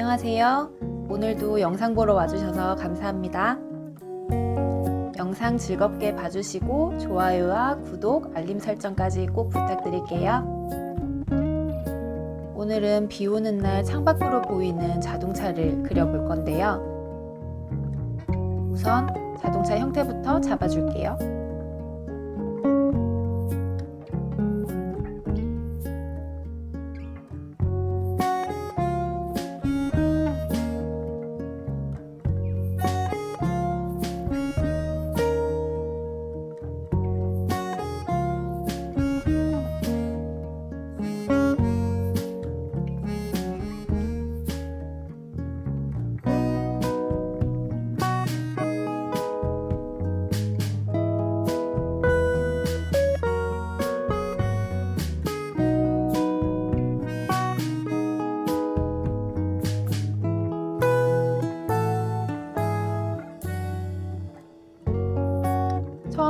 안녕하세요. 오늘도 영상 보러 와주셔서 감사합니다. 영상 즐겁게 봐주시고 좋아요와 구독, 알림 설정까지 꼭 부탁드릴게요. 오늘은 비 오는 날 창밖으로 보이는 자동차를 그려볼 건데요. 우선 자동차 형태부터 잡아줄게요.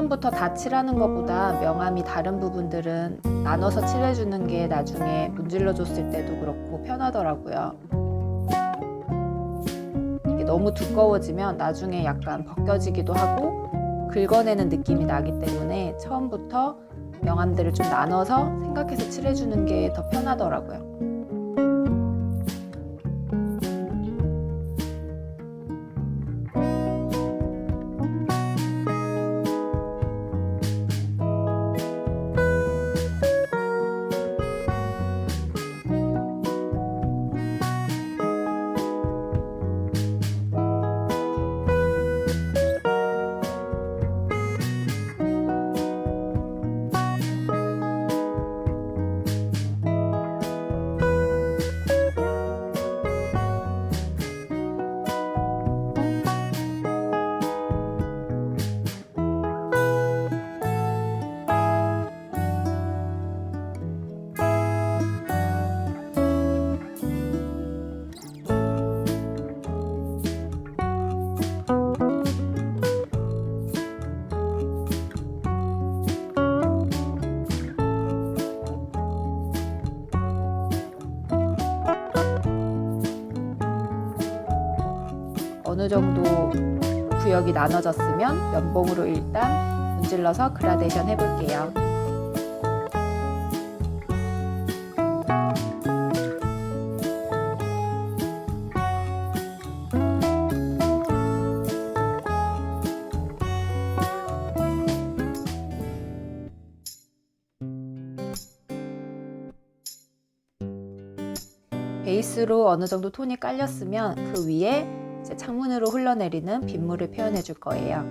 처음부터 다 칠하는 것보다 명암이 다른 부분들은 나눠서 칠해주는 게 나중에 문질러줬을 때도 그렇고 편하더라고요. 이게 너무 두꺼워지면 나중에 약간 벗겨지기도 하고 긁어내는 느낌이 나기 때문에 처음부터 명암들을 좀 나눠서 생각해서 칠해주는 게 더 편하더라고요. 어느 정도 구역이 나눠졌으면 면봉으로 일단 문질러서 그라데이션 해볼게요. 베이스로 어느 정도 톤이 깔렸으면 그 위에 이제 창문으로 흘러내리는 빗물을 표현해 줄 거예요.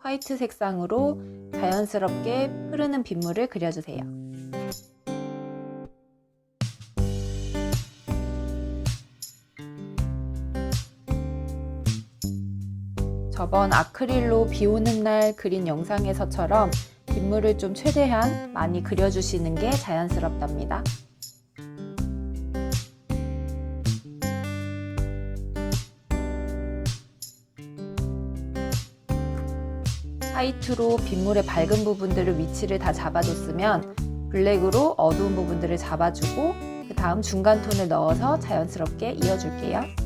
화이트 색상으로 자연스럽게 흐르는 빗물을 그려주세요. 저번 아크릴로 비 오는 날 그린 영상에서처럼 빗물을 좀 최대한 많이 그려주시는 게 자연스럽답니다. 화이트로 빗물의 밝은 부분들을 위치를 다 잡아줬으면 블랙으로 어두운 부분들을 잡아주고 그 다음 중간 톤을 넣어서 자연스럽게 이어줄게요.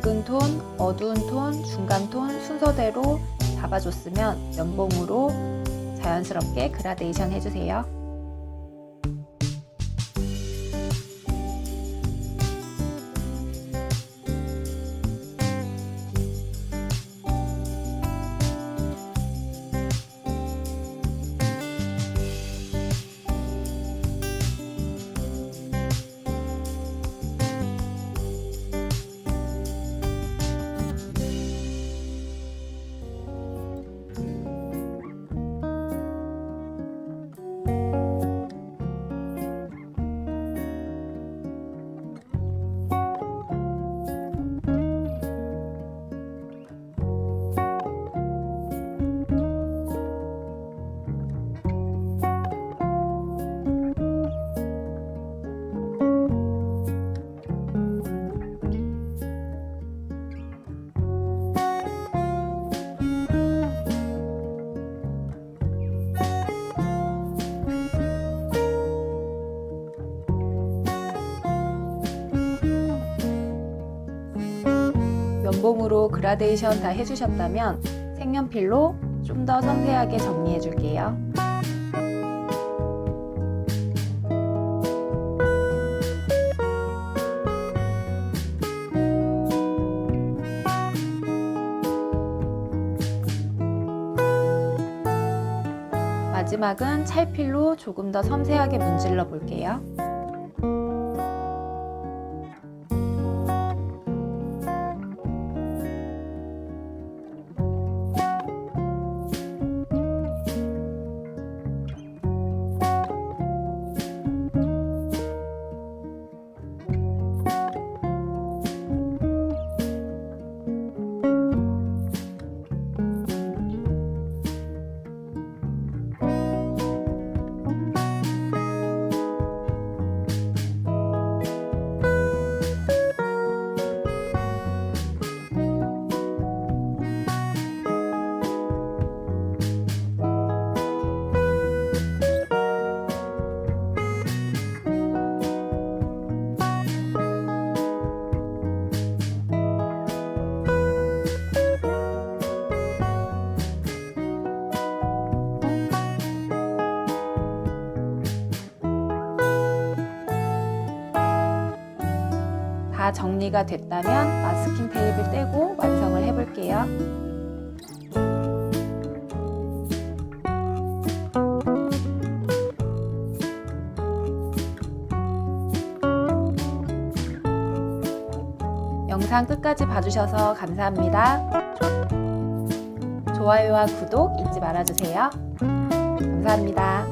밝은 톤, 어두운 톤, 중간 톤 순서대로 잡아줬으면 면봉으로 자연스럽게 그라데이션 해주세요. 면봉으로 그라데이션 다 해주셨다면 색연필로 좀 더 섬세하게 정리해 줄게요. 마지막은 찰필로 조금 더 섬세하게 문질러 볼게요. 다 정리가 됐다면 마스킹 테이프를 떼고 완성을 해볼게요. 영상 끝까지 봐주셔서 감사합니다. 좋아요와 구독 잊지 말아주세요. 감사합니다.